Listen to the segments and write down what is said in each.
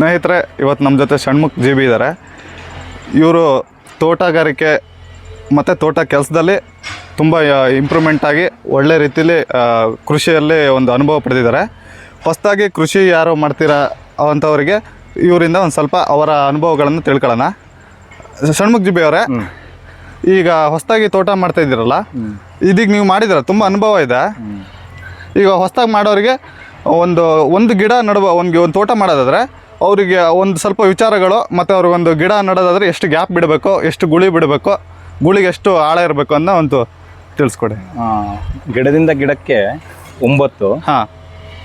ಸ್ನೇಹಿತರೆ ಇವತ್ತು ನಮ್ಮ ಜೊತೆ ಷಣ್ಮುಖ್ ಜಿ ಬಿ ಇದ್ದಾರೆ ಇವರು ತೋಟಗಾರಿಕೆ ಮತ್ತು ತೋಟ ಕೆಲಸದಲ್ಲಿ ತುಂಬ ಇಂಪ್ರೂವ್ಮೆಂಟ್ ಆಗಿ ಒಳ್ಳೆ ರೀತಿಯಲ್ಲಿ ಕೃಷಿಯಲ್ಲಿ ಒಂದು ಅನುಭವ ಪಡೆದಿದ್ದಾರೆ. ಹೊಸದಾಗಿ ಕೃಷಿ ಯಾರು ಮಾಡ್ತೀರಾ ಅಂಥವರಿಗೆ ಇವರಿಂದ ಒಂದು ಸ್ವಲ್ಪ ಅವರ ಅನುಭವಗಳನ್ನು ತಿಳ್ಕೊಳ್ಳೋಣ. ಷಣ್ಮುಖ್ ಜಿ ಬಿ ಅವರೇ ಈಗ ಹೊಸದಾಗಿ ತೋಟ ಮಾಡ್ತಾ ಇದ್ದೀರಲ್ಲ ಇದೀಗ ನೀವು ಮಾಡಿದಿರ ತುಂಬ ಅನುಭವ ಇದೆ. ಈಗ ಹೊಸದಾಗಿ ಮಾಡೋರಿಗೆ ಒಂದು ಒಂದು ಗಿಡ ನಡುವ ಒಂದು ಒಂದು ತೋಟ ಮಾಡೋದಾದ್ರೆ ಅವರಿಗೆ ಒಂದು ಸ್ವಲ್ಪ ವಿಚಾರಗಳು ಮತ್ತು ಅವ್ರಿಗೊಂದು ಗಿಡ ನಡೋದಾದರೆ ಎಷ್ಟು ಗ್ಯಾಪ್ ಬಿಡಬೇಕು ಎಷ್ಟು ಗುಳಿ ಬಿಡಬೇಕು ಗುಳಿಗೆ ಎಷ್ಟು ಆಳ ಇರಬೇಕು ಅನ್ನೋ ಒಂದು ತಿಳಿಸ್ಕೊಡಿ. ಹಾಂ ಗಿಡದಿಂದ ಗಿಡಕ್ಕೆ ಒಂಬತ್ತು ಹಾಂ.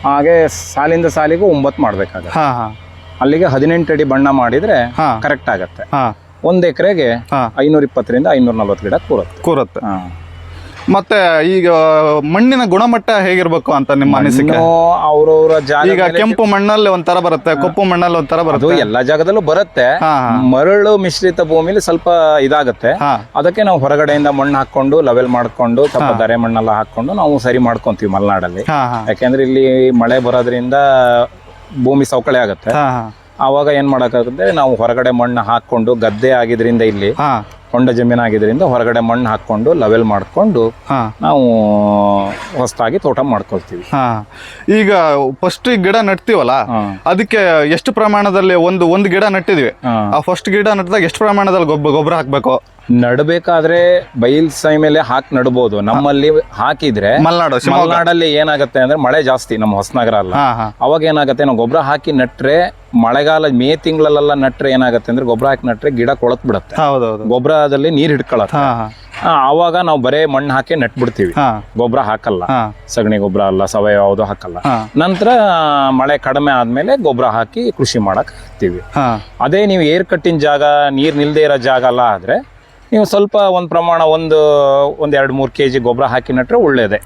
ಹಾಗೆ ಸಾಲಿಂದ ಸಾಲಿಗೂ ಒಂಬತ್ತು ಮಾಡಬೇಕಾಗ ಹಾಂ ಹಾಂ. ಅಲ್ಲಿಗೆ ಹದಿನೆಂಟು ಅಡಿ ಬಣ್ಣ ಮಾಡಿದರೆ ಹಾ. ಕರೆಕ್ಟ್ ಆಗುತ್ತೆ. ಹಾಂ. ಒಂದು ಎಕರೆಗೆ ಹಾಂ. ಐನೂರ ಇಪ್ಪತ್ತರಿಂದ ಐನೂರ ನಲ್ವತ್ತು ಗಿಡ ಕೂರುತ್ತೆ. ಕೂರುತ್ತೆ. ಹಾ. ಮತ್ತೆ ಈಗ ಮಣ್ಣಿನ ಗುಣಮಟ್ಟ ಹೇಗಿರ್ಬೇಕು ಅಂತ ನಿಮ್ಮ ಅನಿಸಿಕೆ? ಅವ್ರವ್ರ ಜಾಗ ಈಗ ಕೆಂಪು ಮಣ್ಣಲ್ಲಿ ಒಂಥರ ಬರುತ್ತೆ ಕಪ್ಪು ಮಣ್ಣಲ್ಲಿ ಒಂಥರ ಬರುತ್ತೆ. ಎಲ್ಲಾ ಜಾಗದಲ್ಲೂ ಬರುತ್ತೆ. ಮರಳು ಮಿಶ್ರಿತ ಭೂಮಿಲಿ ಸ್ವಲ್ಪ ಇದಾಗುತ್ತೆ. ಅದಕ್ಕೆ ನಾವು ಹೊರಗಡೆಯಿಂದ ಮಣ್ಣು ಹಾಕೊಂಡು ಲೆವೆಲ್ ಮಾಡ್ಕೊಂಡು ಸ್ವಲ್ಪ ದರೆ ಮಣ್ಣೆಲ್ಲ ಹಾಕೊಂಡು ನಾವು ಸರಿ ಮಾಡ್ಕೊಂತೀವಿ ಮಲೆನಾಡಲ್ಲಿ. ಯಾಕೆಂದ್ರೆ ಇಲ್ಲಿ ಮಳೆ ಬರೋದ್ರಿಂದ ಭೂಮಿ ಸವಕಳಿ ಆಗತ್ತೆ. ಆವಾಗ ಏನ್ ಮಾಡಕ್ಕಾಗುತ್ತೆ? ನಾವು ಹೊರಗಡೆ ಮಣ್ಣು ಹಾಕೊಂಡು ಗದ್ದೆ ಆಗಿದ್ರಿಂದ ಇಲ್ಲಿ ಹೊಂಡ ಜಮೀನಾಗಿದ್ದರಿಂದ ಹೊರಗಡೆ ಮಣ್ಣು ಹಾಕೊಂಡು ಲೆವೆಲ್ ಮಾಡಿಕೊಂಡು ನಾವು ಹೊಸದಾಗಿ ತೋಟ ಮಾಡ್ಕೊಳ್ತೀವಿ. ಹಾ. ಈಗ ಫಸ್ಟ್ ಗಿಡ ನೆಡ್ತೀವಲ್ಲ ಅದಕ್ಕೆ ಎಷ್ಟು ಪ್ರಮಾಣದಲ್ಲಿ ಒಂದು ಒಂದು ಗಿಡ ನೆಟ್ಟಿದ್ವಿ. ಆ ಫಸ್ಟ್ ಗಿಡ ನಟ್ಟಿದಾಗ ಎಷ್ಟು ಪ್ರಮಾಣದಲ್ಲಿ ಗೊಬ್ಬರ ಗೊಬ್ಬರ ಹಾಕ್ಬೇಕು? ನಡಬೇಕಾದ್ರೆ ಬೈಲ್ ಸೈ ಮೇಲೆ ಹಾಕಿ ನಡಬಹುದು ನಮ್ಮಲ್ಲಿ ಹಾಕಿದ್ರೆ ಮಲ್ನಾಡು ಮಲ್ನಾಡಲ್ಲಿ ಏನಾಗುತ್ತೆ ಅಂದ್ರೆ ಮಳೆ ಜಾಸ್ತಿ ನಮ್ಮ ಹೊಸನಗರ ಅಲ್ಲ. ಅವಾಗ ಏನಾಗುತ್ತೆ ನಾವು ಗೊಬ್ಬರ ಹಾಕಿ ನಟ್ರೆ ಮಳೆಗಾಲ ಮೇ ತಿಂಗಳಲ್ಲೆಲ್ಲ ನಟ್ರೆ ಏನಾಗತ್ತೆ ಅಂದ್ರೆ ಗೊಬ್ಬರ ಹಾಕಿ ನಟ್ರೆ ಗಿಡ ಕೊಳತ್ ಬಿಡತ್ತೆ ಹೌದೌದು. ಗೊಬ್ಬರದಲ್ಲಿ ನೀರ್ ಹಿಡ್ಕೊಳತ್ತೆ. ಆವಾಗ ನಾವು ಬರೇ ಮಣ್ಣು ಹಾಕಿ ನೆಟ್ ಬಿಡ್ತೀವಿ ಗೊಬ್ಬರ ಹಾಕಲ್ಲ. ಸಗಣಿ ಗೊಬ್ಬರ ಅಲ್ಲ ಸಾವಯವ ಯಾವುದು ಹಾಕಲ್ಲ. ನಂತರ ಮಳೆ ಕಡಿಮೆ ಆದ್ಮೇಲೆ ಗೊಬ್ಬರ ಹಾಕಿ ಕೃಷಿ ಮಾಡಕ್ ಹಾಕ್ತಿವಿ. ಅದೇ ನೀವು ಏರ್ ಕಟ್ಟಿನ ಜಾಗ ನೀರ್ ನಿಲ್ದೇ ಇರೋ ಜಾಗ ಅಲ್ಲ ಆದ್ರೆ ನೀವು ಸ್ವಲ್ಪ ಒಂದ್ ಪ್ರಮಾಣ ಒಂದು ಒಂದ್ ಎರಡ್ ಮೂರ್ ಕೆಜಿ ಗೊಬ್ಬರ ಹಾಕಿ ನಟ್ರೆ ಒಳ್ಳೇದೆ.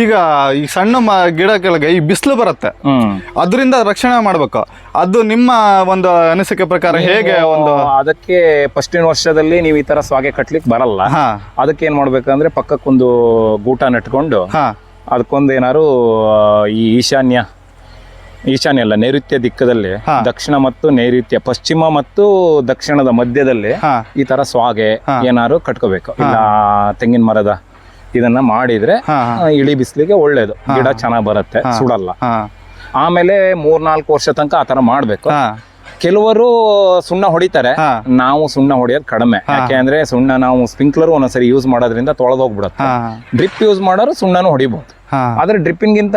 ಈಗ ಈ ಸಣ್ಣ ಮ ಗಿಡ ಕೆಳಗೆ ಈ ಬಿಸಿಲು ಬರುತ್ತೆ. ಅದರಿಂದ ರಕ್ಷಣೆ ಮಾಡ್ಬೇಕು. ಅದು ನಿಮ್ಮ ಒಂದು ಅನಿಸಿಕೆ ಪ್ರಕಾರ ಹೇಗೆ ಒಂದು ಅದಕ್ಕೆ ಫಸ್ಟಿನ ವರ್ಷದಲ್ಲಿ ನೀವು ಈ ತರ ಸ್ವಾಗೆ ಕಟ್ಲಿಕ್ಕೆ ಬರಲ್ಲ. ಅದಕ್ಕೆ ಏನ್ ಮಾಡ್ಬೇಕಂದ್ರೆ ಪಕ್ಕಕ್ಕೊಂದು ಗೂಟ ನೆಟ್ಕೊಂಡು ಅದಕ್ಕೊಂದು ಏನಾರು ಈ ಈಶಾನ್ಯ ಈಶಾನ್ಯ ಅಲ್ಲ ನೈಋತ್ಯ ದಿಕ್ಕದಲ್ಲಿ ದಕ್ಷಿಣ ಮತ್ತು ನೈಋತ್ಯ ಪಶ್ಚಿಮ ಮತ್ತು ದಕ್ಷಿಣದ ಮಧ್ಯದಲ್ಲಿ ಈ ತರ ಸ್ವಾಗೆ. ಏನಾರು ಕಟ್ಕೋಬೇಕು. ಇಲ್ಲ ತೆಂಗಿನ ಮರದ ಇದನ್ನ ಮಾಡಿದ್ರೆ ಇಳಿ ಬಿಸಿಲಿಗೆ ಒಳ್ಳೇದು. ಗಿಡ ಚೆನ್ನಾಗ್ ಬರುತ್ತೆ ಸುಡಲ್ಲ. ಆಮೇಲೆ ಮೂರ್ನಾಲ್ಕು ವರ್ಷ ತನಕ ಆತರ ಮಾಡ್ಬೇಕು. ಕೆಲವರು ಸುಣ್ಣ ಹೊಡಿತಾರೆ. ನಾವು ಸುಣ್ಣ ಹೊಡಿಯೋದು ಕಡಿಮೆ. ಯಾಕೆ ಅಂದ್ರೆ ಸುಣ್ಣ ನಾವು ಸ್ಪ್ರಿಂಕ್ಲರ್ ಒಂದೊಂದ್ಸರಿ ಯೂಸ್ ಮಾಡೋದ್ರಿಂದ ತೊಳೆದೋಗ್ಬಿಡುತ್ತೆ. ಡ್ರಿಪ್ ಯೂಸ್ ಮಾಡೋರು ಸುಣ್ಣನೂ ಹೊಡಿಬಹುದು ಆದ್ರೆ ಡ್ರಿಪ್ಪಿನ್ಗಿಂತ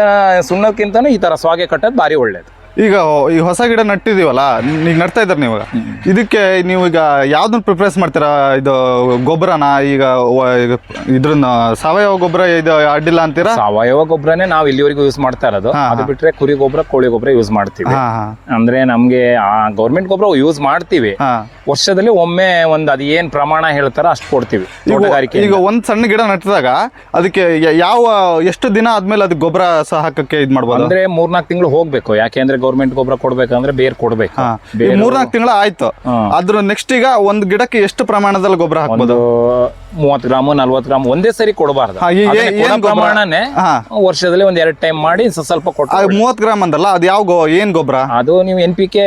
ಸುಣ್ಣಕ್ಕಿಂತನೂ ಈ ತರ ಸ್ವಾಗೆ ಕಟ್ಟೋದು ಬಾರಿ ಒಳ್ಳೇದು. ಈಗ ಈ ಹೊಸ ಗಿಡ ನಟ್ಟಿದೀವಲ್ಲ ಈಗ ನಡ್ತಾ ಇದ್ದಾರೆ ನೀವು ಇದಕ್ಕೆ ನೀವು ಈಗ ಯಾವ್ದನ್ನ ಪ್ರಿಫರೆನ್ಸ್ ಮಾಡ್ತೀರಾ? ಇದು ಗೊಬ್ಬರನ ಈಗ ಇದ್ರನ್ನ ಸಾವಯವ ಗೊಬ್ಬರ ಇದು ಅಡ್ಡಿಲ್ಲ ಅಂತೀರಾ? ಸಾವಯವ ಗೊಬ್ಬರನೇ ನಾವು ಇಲ್ಲಿವರೆಗೂ ಯೂಸ್ ಮಾಡ್ತಾ ಇರೋದು. ಅದು ಬಿಟ್ರೆ ಕುರಿ ಗೊಬ್ಬರ ಕೋಳಿ ಗೊಬ್ಬರ ಯೂಸ್ ಮಾಡ್ತೀವಿ. ಅಂದ್ರೆ ನಮ್ಗೆ ಗೌರ್ಮೆಂಟ್ ಗೊಬ್ಬರ ಯೂಸ್ ಮಾಡ್ತೀವಿ. ವರ್ಷದಲ್ಲಿ ಒಮ್ಮೆ ಒಂದ್ ಅದ್ ಏನ್ ಪ್ರಮಾಣ ಹೇಳ್ತಾರ ಅಷ್ಟು ಕೊಡ್ತೀವಿ. ಈಗ ಒಂದ್ ಸಣ್ಣ ಗಿಡ ನಟ್ಟಿದಾಗ ಅದಕ್ಕೆ ಯಾವ ಎಷ್ಟು ದಿನ ಆದ್ಮೇಲೆ ಅದಕ್ಕೆ ಗೊಬ್ಬರ ಸಹ ಹಾಕಕ್ಕೆ ಇದ್ ಮಾಡ್ಬೋದು? ಅಂದ್ರೆ ಮೂರ್ನಾಲ್ಕು ತಿಂಗಳು ಹೋಗ್ಬೇಕು. ಯಾಕೆಂದ್ರೆ ಗೌರ್ಮೆಂಟ್ ಗೊಬ್ಬರ ಕೊಡ್ಬೇಕಂದ್ರೆ ಬೇರ್ ಕೊಡ್ಬೇಕು. ಮೂರ್ನಾಲ್ಕು ತಿಂಗಳ ಆಯ್ತು. ಅದ್ರ ನೆಕ್ಸ್ಟ್ ಈಗ ಒಂದ್ ಗಿಡಕ್ಕೆ ಎಷ್ಟು ಪ್ರಮಾಣದಲ್ಲಿ ಗೊಬ್ಬರ ಹಾಕ್ಬೋದು? ಮೂವತ್ ಗ್ರಾಮ್ ನಲ್ವತ್ ಗ್ರಾಮ್ ಒಂದೇ ಸರಿ ಕೊಡಬಾರ್ದು? ಪ್ರಮಾಣನೇ ವರ್ಷದಲ್ಲಿ ಒಂದ್ ಎರಡ್ ಟೈಮ್ ಮಾಡಿ ಸ್ವಲ್ಪ ಕೊಟ್ಟು ಮೂವತ್ ಗ್ರಾಮ್ ಅಂದಲ್ಲ ಅದು ಯಾವ ಏನ್ ಗೊಬ್ಬರ ಅದು ನೀವು ಎನ್ ಪಿ ಕೆ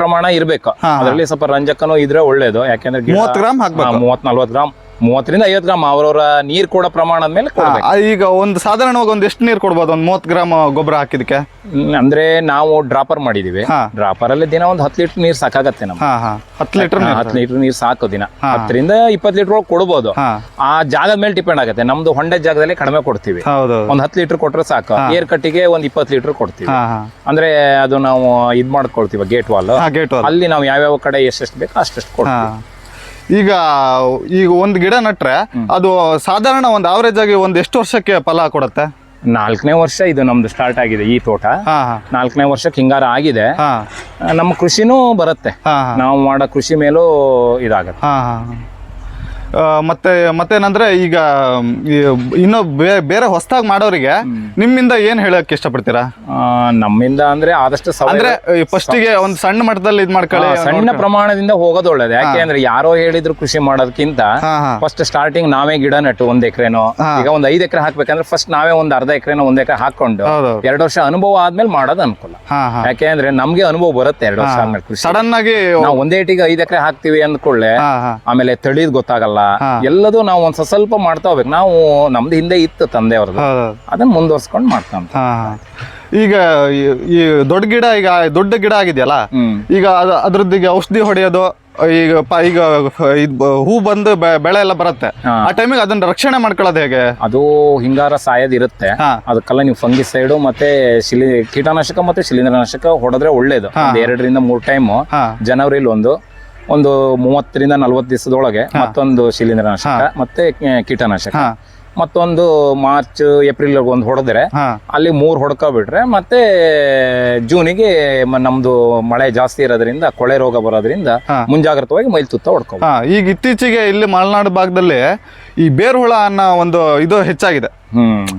ಪ್ರಮಾಣ ಇರ್ಬೇಕು. ಅದರಲ್ಲಿ ಸ್ವಲ್ಪ ರಂಜಕನೂ ಇದ್ರೆ ಒಳ್ಳೇದು. ಯಾಕೆಂದ್ರೆ ಮೂವತ್ ಗ್ರಾಮ್ ಹಾಕ್ಬೇಕು. ಮೂವತ್ ನಲ್ವತ್ತು ಗ್ರಾಮ್. ಮೂವತ್ತರಿಂದ ಐವತ್ತು ಗ್ರಾಮ್ ಅವ್ರವ್ರ ನೀರ್ ಕೊಡೋ ಪ್ರಮಾಣದ ಮೇಲೆ ಕೊಡ್ಬೇಕು. ಆ, ಈಗ ಒಂದು ಸಾಧಾರಣವಾಗಿ ಒಂದು ಎಷ್ಟು ನೀರು ಕೊಡ್ಬೋದು? ಒಂದು ಮೂವತ್ತು ಗ್ರಾಮ್ ಗೊಬ್ಬರ ಹಾಕಿದಕ್ಕೆ ಹ್ಮ್, ಅಂದ್ರೆ ನಾವು ಡ್ರಾಪರ್ ಮಾಡಿದೀವಿ. ಹಾ. ಡ್ರಾಪರ್ ಅಲ್ಲಿ ದಿನ ಒಂದ್ ಹತ್ತು ಲೀಟರ್ ನೀರ್ ಸಾಕಾಗತ್ತೆ ನಮ್ಗೆ. ಹಾ ಹಾ. ಹತ್ತು ಲೀಟರ್ ಹಾ, ಹತ್ತು ಲೀಟರ್ ನೀರ್ ಸಾಕು ದಿನ. ಹತ್ತರಿಂದ ಇಪ್ಪತ್ತು ಲೀಟರ್ ಒಳಗೆ ಕೊಡ್ಬೋದು. ಹಾ. ಆ ಜಾಗದ ಮೇಲೆ ಡಿಪೆಂಡ್ ಆಗುತ್ತೆ. ನಮ್ದು ಹೊಂಡೆ ಜಾಗದಲ್ಲಿ ಕಡಿಮೆ ಕೊಡ್ತೀವಿ. ಹೌದು ಒಂದ್ ಹತ್ತು ಲೀಟರ್ ಕೊಟ್ರೆ ಸಾಕು. ಏರ್ ಕಟ್ಟಿಗೆ ಒಂದ್ ಇಪ್ಪತ್ತು ಲೀಟರ್ ಕೊಡ್ತೀವಿ. ಹಾ ಹಾ. ಅಂದ್ರೆ ಅದು ನಾವು ಇದ್ ಮಾಡ್ಕೊಳ್ತೀವಿ ಗೇಟ್ ವಾಲ್. ಹಾ ಗೇಟ್ ವಾಲ್. ಅಲ್ಲಿ ನಾವು ಯಾವ್ಯಾವ ಕಡೆ ಎಷ್ಟೆಷ್ಟು ಬೇಕು ಅಷ್ಟೆಷ್ಟು ಕೊಡ್ತೀವಿ. ಈಗ ಈಗ ಒಂದು ಗಿಡ ನಟ್ರೆ ಅದು ಸಾಧಾರಣ ಒಂದು ಆವರೇಜ್ ಆಗಿ ಒಂದು ಎಷ್ಟು ವರ್ಷಕ್ಕೆ ಫಲ ಕೊಡುತ್ತೆ? ನಾಲ್ಕನೇ ವರ್ಷ ಇದು ನಮ್ದು ಸ್ಟಾರ್ಟ್ ಆಗಿದೆ ಈ ತೋಟ. ನಾಲ್ಕನೇ ವರ್ಷಕ್ಕೆ ಹಿಂಗಾರ ಆಗಿದೆ. ಹಾ. ನಮ್ಮ ಕೃಷಿನೂ ಬರುತ್ತೆ. ನಾವು ಮಾಡೋ ಕೃಷಿ ಮೇಲೂ ಇದಾಗತ್ತೆ. ಮತ್ತೆ ಮತ್ತೇನಂದ್ರೆ ಈಗ ಇನ್ನು ಬೇರೆ ಹೊಸದಾಗಿ ಮಾಡೋರಿಗೆ ನಿಮ್ಮಿಂದ ಏನ್ ಹೇಳಕ್ ಇಷ್ಟಪಡ್ತೀರಾ? ನಮ್ಮಿಂದ ಅಂದ್ರೆ ಆದಷ್ಟು ಅಂದ್ರೆ ಫಸ್ಟ್ ಫಸ್ಟಿಗೆ ಒಂದು ಸಣ್ಣ ಮಟ್ಟದಲ್ಲಿ ಇದ್ ಮಾಡ್ಕೊಳ್ಳಿ ಸಣ್ಣ ಪ್ರಮಾಣದಿಂದ ಹೋಗೋದು ಒಳ್ಳೇದು. ಯಾಕೆ ಅಂದ್ರೆ ಯಾರೋ ಹೇಳಿದ್ರು ಕೃಷಿ ಮಾಡೋದಕ್ಕಿಂತ ಫಸ್ಟ್ ಸ್ಟಾರ್ಟಿಂಗ್ ನಾವೇ ಗಿಡ ನೆಟ್ಟು ಒಂದ್ ಎಕರೆನೋ ಈಗ ಒಂದ್ ಐದ್ ಎಕರೆ ಹಾಕ್ಬೇಕಂದ್ರೆ ಫಸ್ಟ್ ನಾವೇ ಒಂದ್ ಅರ್ಧ ಎಕರೆನೋ ಒಂದ್ ಎಕರೆ ಹಾಕೊಂಡು ಎರಡು ವರ್ಷ ಅನುಭವ ಆದ್ಮೇಲೆ ಮಾಡೋದು ಅನುಕೂಲ. ಯಾಕೆ ಅಂದ್ರೆ ನಮ್ಗೆ ಅನುಭವ ಬರುತ್ತೆ ಎರಡು ವರ್ಷ ಆದ್ಮೇಲೆ ಕೃಷಿ ಸಡನ್ ಆಗಿ ನಾವು ಒಂದೇ ಐದ್ ಎಕರೆ ಹಾಕ್ತಿವಿ ಅಂದ್ಕೊಳ್ಳೆ ಆಮೇಲೆ ತಳಿದ್ ಗೊತ್ತಾಗಲ್ಲ. ಎಲ್ಲದೂ ನಾವು ಒಂದ್ ಸ್ವಲ್ಪ ಮಾಡ್ತಾ ಹೋಗ್ಬೇಕು. ನಾವು ನಮ್ದು ಹಿಂದೆ ಇತ್ತು ತಂದೆಯವ್ರದ್ದು. ಅದನ್ನ ಮುಂದುವರ್ಸ್ಕೊಂಡು ಮಾಡ್ತಾ. ಈಗ ಈ- ದೊಡ್ಡ ಗಿಡ ಈಗ ದೊಡ್ಡ ಗಿಡ ಆಗಿದೆಯಲ್ಲ? ಈಗ ಅದ ಅದ್ರದ್ದು ಈಗ ಔಷಧಿ ಹೊಡೆಯೋದು ಈಗ ಈಗ ಹೂ ಬಂದು ಬೆಳೆ ಎಲ್ಲ ಬರುತ್ತೆ. ಆ ಟೈಮಿಗೆ ಅದನ್ನ ರಕ್ಷಣೆ ಮಾಡ್ಕೊಳ್ಳೋದು ಹೇಗೆ? ಅದು ಹಿಂಗಾರ ಸಾಯೋದಿರುತ್ತೆ ಇರುತ್ತೆ. ಅದಕ್ಕೆಲ್ಲ ನೀವು ಫಂಗಿಸೈಡು ಮತ್ತೆ ಶಿಲಿ ಕೀಟನಾಶಕ ಮತ್ತೆ ಶಿಲೀಂಧ್ರನಾಶಕ ಹೊಡೆದ್ರೆ ಒಳ್ಳೇದು. ಎರಡರಿಂದ ಮೂರ್ ಟೈಮ್ ಜನವರಿಲಿ ಒಂದು. ಒಂದು ಮೂವತ್ತರಿಂದ ನಲ್ವತ್ತು ದಿವಸದೊಳಗೆ ಮತ್ತೊಂದು ಶಿಲೀಂಧ್ರನಾಶಕ ಮತ್ತೆ ಕೀಟನಾಶಕ. ಮತ್ತೊಂದು ಮಾರ್ಚ್ ಏಪ್ರಿಲ್ ಒಂದು ಹೊಡೆದ್ರೆ ಅಲ್ಲಿ ಮೂರು ಹೊಡ್ಕೊಬಿಟ್ರೆ ಮತ್ತೆ ಜೂನಿಗೆ ನಮ್ದು ಮಳೆ ಜಾಸ್ತಿ ಇರೋದ್ರಿಂದ ಕೊಳೆ ರೋಗ ಬರೋದ್ರಿಂದ. ಮುಂಜಾಗ್ರತವಾಗಿ ಮೈಲ್ ತುತ್ತ ಹೊಡ್ಕೋ ಈಗ ಇತ್ತೀಚೆಗೆ ಇಲ್ಲಿ ಮಲೆನಾಡು ಭಾಗದಲ್ಲಿ ಈ ಬೇರುಹುಳ ಅನ್ನೋ ಒಂದು ಇದು ಹೆಚ್ಚಾಗಿದೆ.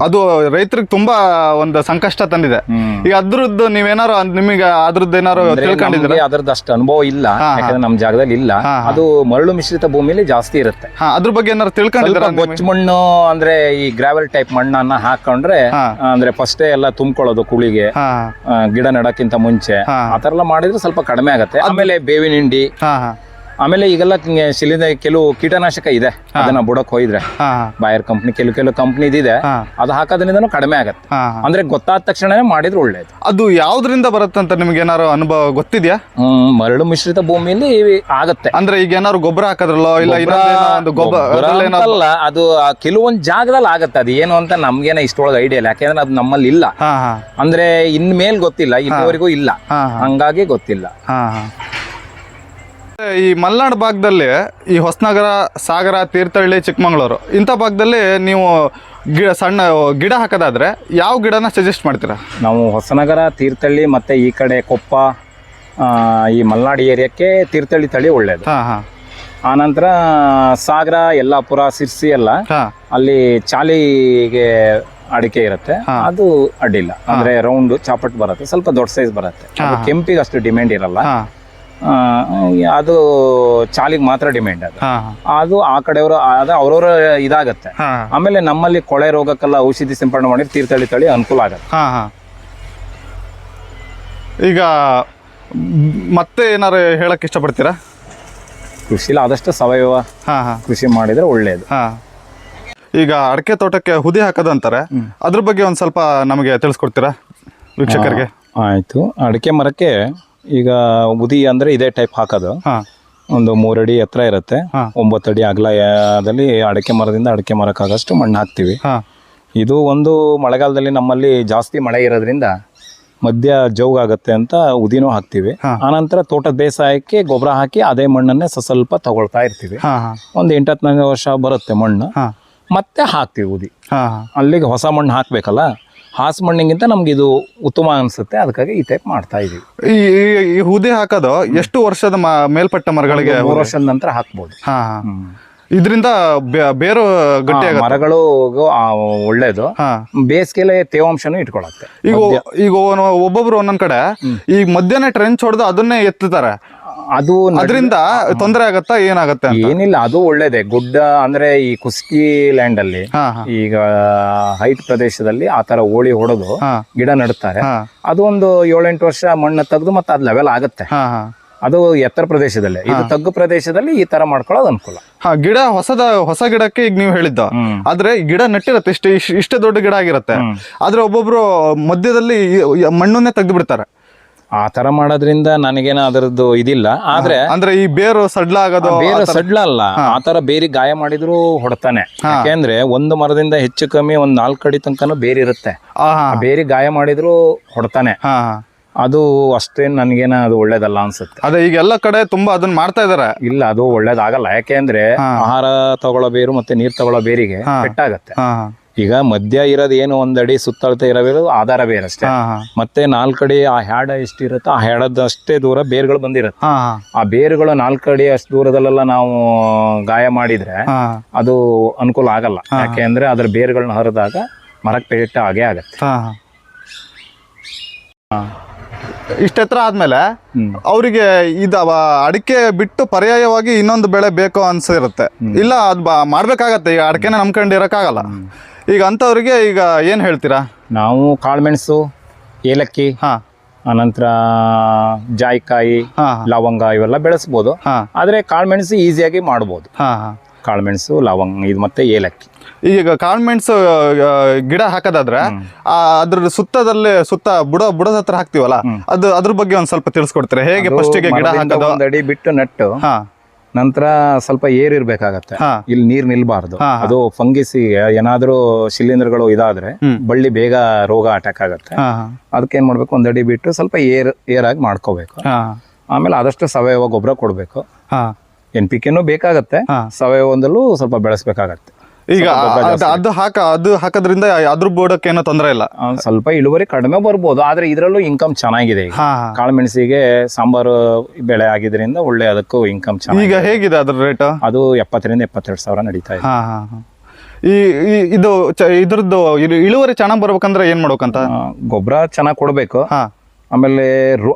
ಅದು ರೈತರಿಗೆ ತುಂಬಾ ಒಂದು ಸಂಕಷ್ಟ ತಂದಿದೆ. ಈಗ ಅದ್ರದ್ದು ನೀವೇನಾರು ನಿಮಗೆ ಅದ್ರದ್ದು ಏನಾರು ತಿಳ್ಕೊಂಡಿದ್ರೆ ಅದ್ರದ್ದು ಅಷ್ಟು ಅನುಭವ ಇಲ್ಲ. ಯಾಕಂದ್ರೆ ನಮ್ ಜಾಗದಲ್ಲಿ ಇಲ್ಲ. ಅದು ಮರಳು ಮಿಶ್ರಿತ ಭೂಮಿಲಿ ಜಾಸ್ತಿ ಇರುತ್ತೆ. ಅದ್ರ ಬಗ್ಗೆ ಏನಾರು ತಿಳ್ಕೊಂಡಿದ್ರೆ ಗೊಚ್ಚ ಮಣ್ಣು ಅಂದ್ರೆ ಈ ಗ್ರಾವೆಲ್ ಟೈಪ್ ಮಣ್ಣನ್ನ ಹಾಕೊಂಡ್ರೆ. ಅಂದ್ರೆ ಫಸ್ಟೇ ಎಲ್ಲ ತುಂಬ್ಕೊಳ್ಳೋದು ಕುಳಿಗೆ ಗಿಡ ನೆಡಕ್ಕಿಂತ ಮುಂಚೆ. ಆತರ ಎಲ್ಲ ಮಾಡಿದ್ರೆ ಸ್ವಲ್ಪ ಕಡಿಮೆ ಆಗತ್ತೆ. ಆಮೇಲೆ ಬೇವಿನ ಹಿಂಡಿ ಆಮೇಲೆ ಈಗೆಲ್ಲ ಶಿಲಿಂದ ಕೆಲವು ಕೀಟನಾಶಕ ಇದೆ. ಅದನ್ನ ಬುಡಕ್ ಹೋಯ್ದ್ರೆ. ಬಾಯರ್ ಕಂಪ್ನಿ ಕೆಲವು ಕೆಲವು ಕಂಪ್ನಿ ಇದೆ. ಅದು ಹಾಕೋದ್ರಿಂದನೂ ಕಡಿಮೆ ಆಗತ್ತೆ. ಅಂದ್ರೆ ಗೊತ್ತಾದ ತಕ್ಷಣನೇ ಮಾಡಿದ್ರೆ ಒಳ್ಳೇದು. ಅದು ಯಾವ್ದ್ರಿಂದ ಬರುತ್ತಂತ ನಿಮ್ಗೆ ಏನಾರು ಅನುಭವ ಗೊತ್ತಿದ್ಯಾ? ಹ್ಮ್ ಮರಳು ಮಿಶ್ರಿತ ಭೂಮಿಯಲ್ಲಿ ಆಗತ್ತೆ. ಅಂದ್ರೆ ಈಗ ಏನಾದ್ರು ಗೊಬ್ಬರ ಹಾಕದ್ರಲ್ಲೋ ಇಲ್ಲ ಗೊಬ್ಬರ ಅದು ಕೆಲವೊಂದ್ ಜಾಗದಲ್ಲಿ ಆಗತ್ತೆ. ಅದು ಏನು ಅಂತ ನಮ್ಗೇನ ಇಷ್ಟೊಳಗೆ ಐಡಿಯಾ ಇಲ್ಲ. ಯಾಕೆಂದ್ರೆ ಅದು ನಮ್ಮಲ್ಲಿ ಇಲ್ಲ. ಅಂದ್ರೆ ಇನ್ಮೇಲ್ ಗೊತ್ತಿಲ್ಲ ಇಲ್ಲಿವರೆಗೂ ಇಲ್ಲ. ಹಂಗಾಗಿ ಗೊತ್ತಿಲ್ಲ. ಈ ಮಲೆನಾಡು ಭಾಗದಲ್ಲಿ ಈ ಹೊಸನಗರ ಸಾಗರ ತೀರ್ಥಹಳ್ಳಿ ಚಿಕ್ಕಮಗಳೂರು ಇಂಥ ಭಾಗದಲ್ಲಿ ನೀವು ಗಿಡ ಸಣ್ಣ ಗಿಡ ಹಾಕೋದಾದ್ರೆ ಯಾವ ಗಿಡನ ಸಜೆಸ್ಟ್ ಮಾಡ್ತೀರಾ? ನಾವು ಹೊಸನಗರ ತೀರ್ಥಹಳ್ಳಿ ಮತ್ತೆ ಈ ಕಡೆ ಕೊಪ್ಪ ಆ, ಈ ಮಲ್ನಾಡು ಏರಿಯಾಕ್ಕೆ ತೀರ್ಥಹಳ್ಳಿ ತಳಿ ಒಳ್ಳೇದು. ಹಾ ಹಾ. ಆನಂತರ ಸಾಗರ ಯಲ್ಲಾಪುರ ಸಿರ್ಸಿ ಎಲ್ಲ ಹಾ. ಅಲ್ಲಿ ಚಾಲಿಗೆ ಅಡಿಕೆ ಇರುತ್ತೆ. ಅದು ಅಡ್ಡಿಲ್ಲ. ಅಂದ್ರೆ ರೌಂಡ್ ಚಾಪಟ್ ಬರುತ್ತೆ. ಸ್ವಲ್ಪ ದೊಡ್ಡ ಸೈಜ್ ಬರುತ್ತೆ. ಅದು ಕೆಂಪಿಗೆ ಅಷ್ಟು ಡಿಮ್ಯಾಂಡ್ ಇರಲ್ಲ. ಹಾ. ಅದು ಚಾಲಿಗೆ ಮಾತ್ರ ಡಿಮ್ಯಾಂಡ್ ಅದು. ಅದು ಆ ಕಡೆಯವರು ಅದು ಅವ್ರವ್ರ ಇದಾಗತ್ತೆ. ಆಮೇಲೆ ನಮ್ಮಲ್ಲಿ ಕೊಳೆ ರೋಗಕ್ಕೆಲ್ಲ ಔಷಧಿ ಸಿಂಪಡಣೆ ಮಾಡಿ ತೀರ್ಥಳ್ಳಿ ತಳಿ ಅನುಕೂಲ ಆಗತ್ತೆ. ಹಾ ಹಾ. ಈಗ ಮತ್ತೆ ಏನಾರು ಹೇಳಕ್ ಇಷ್ಟಪಡ್ತೀರಾ? ಕೃಷಿಲಿ ಆದಷ್ಟು ಸಾವಯವ ಹಾ ಹಾ. ಕೃಷಿ ಮಾಡಿದ್ರೆ ಒಳ್ಳೇದು. ಹಾ. ಈಗ ಅಡಕೆ ತೋಟಕ್ಕೆ ಹುದಿ ಹಾಕೋದಂತಾರೆ. ಅದ್ರ ಬಗ್ಗೆ ಒಂದು ಸ್ವಲ್ಪ ನಮಗೆ ತಿಳಿಸ್ಕೊಡ್ತೀರಾ? ವೀಕ್ಷಕರಿಗೆ. ಆಯ್ತು. ಅಡಿಕೆ ಮರಕ್ಕೆ ಈಗ ಉದಿ ಅಂದ್ರೆ ಇದೇ ಟೈಪ್ ಹಾಕೋದು. ಹಾ. ಒಂದು ಮೂರಡಿ ಎತ್ತರ ಇರುತ್ತೆ. ಒಂಬತ್ತಡಿ ಒಂಬತ್ತು ಅಡಿ ಅಗಲದಲ್ಲಿ ಅಡಕೆ ಮರದಿಂದ ಅಡಕೆ ಮರಕ್ಕಾಗಷ್ಟು ಮಣ್ಣು ಹಾಕ್ತಿವಿ. ಇದು ಒಂದು ಮಳೆಗಾಲದಲ್ಲಿ ನಮ್ಮಲ್ಲಿ ಜಾಸ್ತಿ ಮಳೆ ಇರೋದ್ರಿಂದ ಮಧ್ಯ ಜೌಗಾಗತ್ತೆ ಅಂತ ಉದಿನೂ ಹಾಕ್ತಿವಿ. ಆನಂತರ ತೋಟದ ಬೇಸಾಯಕ್ಕೆ ಗೊಬ್ಬರ ಹಾಕಿ ಅದೇ ಮಣ್ಣನ್ನೇ ಸ್ವಲ್ಪ ತಗೊಳ್ತಾ ಇರ್ತೀವಿ. ಒಂದು ಎಂಟತ್ನಾಲ್ಕು ವರ್ಷ ಬರುತ್ತೆ ಮಣ್ಣು. ಮತ್ತೆ ಹಾಕ್ತಿವಿ ಉದಿ. ಅಲ್ಲಿಗೆ ಹೊಸ ಮಣ್ಣು ಹಾಕ್ಬೇಕಲ್ಲ? ಹಾಸ್ ಮಣ್ಣಿಗಿಂತ ನಮ್ಗೆ ಇದು ಉತ್ತಮ ಅನ್ಸುತ್ತೆ. ಅದಕ್ಕಾಗಿ ಈ ಟೈಪ್ ಮಾಡ್ತಾ ಇದೀವಿ. ಈ ಈ- ಈ ಹುದಿ ಹಾಕೋದು ಎಷ್ಟು ವರ್ಷದ ಮ- ಮೇಲ್ಪಟ್ಟ ಮರಗಳಿಗೆ ಮೂರು ವರ್ಷದ ನಂತರ ಹಾಕ್ಬೋದು. ಹಾ ಹಾ. ಇದರಿಂದ ಬೇರು ಗಟ್ಟಿ ಆ, ಮರಗಳು ಆ, ಒಳ್ಳೇದು. ಹಾ. ಬೇಸಿಗೆಲೆ ತೇವಾಂಶನೂ ಇಟ್ಕೊಳತ್ತೆ. ಈಗ ಈಗ ಒಬ್ಬೊಬ್ರು ಒಂದೊಂದ್ ಕಡೆ ಈಗ ಮಧ್ಯಾಹ್ನ ಟ್ರೆಂಚ್ ಹೊಡೆದು ಅದನ್ನೇ ಎತ್ತುತ್ತಾರೆ. ಅದು ಅದರಿಂದ ತೊಂದರೆ ಆಗತ್ತಾ ಏನಾಗತ್ತೆ ಏನಿಲ್ಲ ಅದು ಒಳ್ಳೇದೆ. ಗುಡ್ಡ ಅಂದ್ರೆ ಈ ಕುಸ್ಕಿ ಲ್ಯಾಂಡ್ ಅಲ್ಲಿ ಈಗ ಹೈಟ್ ಪ್ರದೇಶದಲ್ಲಿ ಆ ತರ ಓಳಿ ಹೊಡೆದು ಗಿಡ ನೆಡುತ್ತಾರೆ ಅದು ಒಂದು ಏಳೆಂಟು ವರ್ಷ ಮಣ್ಣು ತೆಗೆದು ಮತ್ತೆ ಅದ್ ಲೆವೆಲ್ ಆಗತ್ತೆ. ಅದು ಎತ್ತರ ಪ್ರದೇಶದಲ್ಲಿ. ಇದು ತಗ್ಗು ಪ್ರದೇಶದಲ್ಲಿ ಈ ತರ ಮಾಡ್ಕೊಳ್ಳೋದು ಅನುಕೂಲ. ಹಾ ಗಿಡ ಹೊಸದ ಹೊಸ ಗಿಡಕ್ಕೆ ಈಗ ನೀವು ಹೇಳಿದ್ದ. ಆದ್ರೆ ಗಿಡ ನೆಟ್ಟಿರತ್ತೆ ಇಷ್ಟ ಇಷ್ಟ- ಇಷ್ಟೇ ದೊಡ್ಡ ಗಿಡ ಆಗಿರತ್ತೆ. ಆದ್ರೆ ಒಬ್ಬೊಬ್ರು ಮಧ್ಯದಲ್ಲಿ ಮಣ್ಣನ್ನೇ ತೆಗೆದು ಬಿಡ್ತಾರೆ. ಆ ತರ ಮಾಡೋದ್ರಿಂದ ನನಗೇನ ಅದರದ್ದು ಇದಿಲ್ಲ. ಆದ್ರೆ ಅಂದ್ರೆ ಈ ಬೇರು ಸಡ್ಲ ಆಗೋದು ಬೇರು ಸಡ್ಲ ಅಲ್ಲ ಆ ತರ ಬೇರೆ ಗಾಯ ಮಾಡಿದ್ರು ಹೊಡ್ತಾನೆ. ಯಾಕೆಂದ್ರೆ ಒಂದು ಮರದಿಂದ ಹೆಚ್ಚು ಕಮ್ಮಿ ಒಂದ್ ನಾಲ್ಕು ಅಡಿ ತನಕನೂ ಬೇರೆ ಇರುತ್ತೆ. ಬೇರೆ ಗಾಯ ಮಾಡಿದ್ರು ಹೊಡ್ತಾನೆ. ಅದು ಅಷ್ಟೇನ್ ನನ್ಗೇನ ಅದು ಒಳ್ಳೇದಲ್ಲ ಅನ್ಸುತ್ತೆ. ಅದೇ ಈಗ ಎಲ್ಲ ಕಡೆ ತುಂಬಾ ಅದನ್ನ ಮಾಡ್ತಾ ಇದಾರೆ. ಇಲ್ಲ ಅದು ಒಳ್ಳೇದಾಗಲ್ಲ. ಯಾಕೆಂದ್ರೆ ಆಹಾರ ತಗೊಳ್ಳೋ ಬೇರು ಮತ್ತೆ ನೀರ್ ತಗೊಳ್ಳೋ ಬೇರಿಗೆ ಪೆಟ್ಟಾಗತ್ತೆ. ಈಗ ಮಧ್ಯ ಇರೋದು ಏನು ಒಂದಡಿ ಸುತ್ತಳತೆ ಇರೋದು ಆಧಾರ ಬೇರೆ ಅಷ್ಟೇ. ಮತ್ತೆ ನಾಲ್ಕಡಿ ಆ ಹ್ಯಾಡ ಎಷ್ಟಿರುತ್ತೋ ಆ ಹ್ಯಾಡದಷ್ಟೇ ದೂರ ಬೇರ್ಗಳು ಬಂದಿರುತ್ತೆ. ಆ ಬೇರುಗಳು ನಾಲ್ಕಡಿ ಅಷ್ಟು ದೂರದಲ್ಲೆಲ್ಲ ನಾವು ಗಾಯ ಮಾಡಿದ್ರೆ ಅದು ಅನುಕೂಲ ಆಗಲ್ಲ. ಯಾಕೆ ಅಂದ್ರೆ ಅದ್ರ ಬೇರುಗಳನ್ನ ಹರಿದಾಗ ಮರಕ್ಕೆ ಪೇಟ ಆಗೇ ಆಗತ್ತೆ. ಇಷ್ಟೆತ್ರ ಆದ್ಮೇಲೆ. ಅವರಿಗೆ ಇದ ಅಡಿಕೆ ಬಿಟ್ಟು ಪರ್ಯಾಯವಾಗಿ ಇನ್ನೊಂದು ಬೆಳೆ ಬೇಕು ಅನ್ಸಿರುತ್ತೆ. ಇಲ್ಲ ಅದ್ ಬಾ ಮಾಡ್ಬೇಕಾಗತ್ತೆ ಈಗ ಅಡಿಕೆನ ನಂಬ್ಕೊಂಡು ಇರೋಕ್ಕಾಗಲ್ಲ. ಈಗ ಅಂಥವ್ರಿಗೆ ಈಗ ಏನು ಹೇಳ್ತೀರಾ? ನಾವು ಕಾಳುಮೆಣಸು ಏಲಕ್ಕಿ ಹಾಂ. ಅನಂತರ ಜಾಯಿಕಾಯಿ ಹಾಂ. ಲವಂಗ ಇವೆಲ್ಲ ಬೆಳೆಸ್ಬೋದು. ಹಾಂ. ಆದರೆ ಕಾಳುಮೆಣಸು ಈಸಿಯಾಗಿ ಮಾಡ್ಬೋದು. ಹಾಂ ಹಾಂ. ಕಾಳುಮೆಣಸು ಲವಂಗ ಇದು ಮತ್ತೆ ಏಲಕ್ಕಿ. ಈಗ ಕಾಳುಮೆಣಸು ಆ, ಗಿಡ ಹಾಕೋದಾದ್ರೆ ಆ, ಅದ್ರ ಸುತ್ತದಲ್ಲಿ ಸುತ್ತ ಬುಡ ಬುಡದ ಹತ್ರ ಹಾಕ್ತಿವಲ್ಲ ಅದು ಅದ್ರ ಬಗ್ಗೆ ಒಂದ್ ಸ್ವಲ್ಪ ತಿಳಿಸ್ಕೊಡ್ತೀರಾ? ಹೇಗೆ ಫಸ್ಟಿಗೆ ಗಿಡ ಮರದಿಂದ ಹಾಕೋದು? ಒಂದ್ ಅಡಿ ಬಿಟ್ಟು ನೆಟ್ಟು ಹಾ. ನಂತರ ಸ್ವಲ್ಪ ಏರ್ ಇರ್ಬೇಕಾಗತ್ತೆ. ಇಲ್ಲಿ ನೀರ್ ನಿಲ್ಬಾರ್ದು. ಅದು ಫಂಗಿಸಿ ಏನಾದ್ರೂ ಶಿಲೀಂಧ್ರಗಳು ಇದಾದ್ರೆ ಬಳ್ಳಿ ಬೇಗ ರೋಗ ಅಟ್ಯಾಕ್ ಆಗತ್ತೆ. ಅದಕ್ಕೆ ಏನ್ ಮಾಡ್ಬೇಕು? ಒಂದಡಿ ಬಿಟ್ಟು ಸ್ವಲ್ಪ ಏರ್ ಏರ್ ಆಗಿ ಮಾಡ್ಕೋಬೇಕು. ಆಮೇಲೆ ಆದಷ್ಟು ಸಾವಯವ ಗೊಬ್ಬರ ಕೊಡ್ಬೇಕು. ಎನ್ ಪಿ ಕೆನೂ ಬೇಕಾಗತ್ತೆ. ಸಾವಯವ ಒಂದಲ್ಲೂ ಸ್ವಲ್ಪ ಬೆಳೆಸ್ಬೇಕಾಗತ್ತೆ. ಈಗ ಅದು ಹಾಕ ಅದು ಹಾಕೋದ್ರಿಂದ ಅದ್ರ ಬೋರ್ಡಕ್ಕೆ ಏನೋ ತೊಂದರೆ ಇಲ್ಲ. ಸ್ವಲ್ಪ ಇಳುವರಿ ಕಡಿಮೆ ಬರ್ಬೋದು ಆದ್ರೆ ಇದರಲ್ಲೂ ಇನ್ಕಮ್ ಚೆನ್ನಾಗಿದೆ ಕಾಳುಮೆಣಸಿಗೆ ಸಾಂಬಾರು ಬೆಳೆ ಆಗಿದ್ರಿಂದ ಒಳ್ಳೆ ಅದಕ್ಕೂ ಇನ್ಕಮ್ ಚೆನ್ನಾಗಿ ಈಗ ಹೇಗಿದೆ ಅದ್ರ ರೇಟ್ ಅದು ಎಪ್ಪತ್ತರಿಂದ ಎಪ್ಪತ್ತೆರಡು ಸಾವಿರ ನಡೀತಾ ಇದೆ. ಹಾ ಹಾ ಹಾ. ಈ ಇದು ಇದ್ರದ್ದು ಇದು ಇಳುವರಿ ಚೆನ್ನಾಗಿ ಬರ್ಬೇಕಂದ್ರೆ ಏನ್ ಮಾಡ್ಬೇಕಂತ? ಗೊಬ್ಬರ ಚೆನ್ನಾಗಿ ಕೊಡಬೇಕು. ಆಮೇಲೆ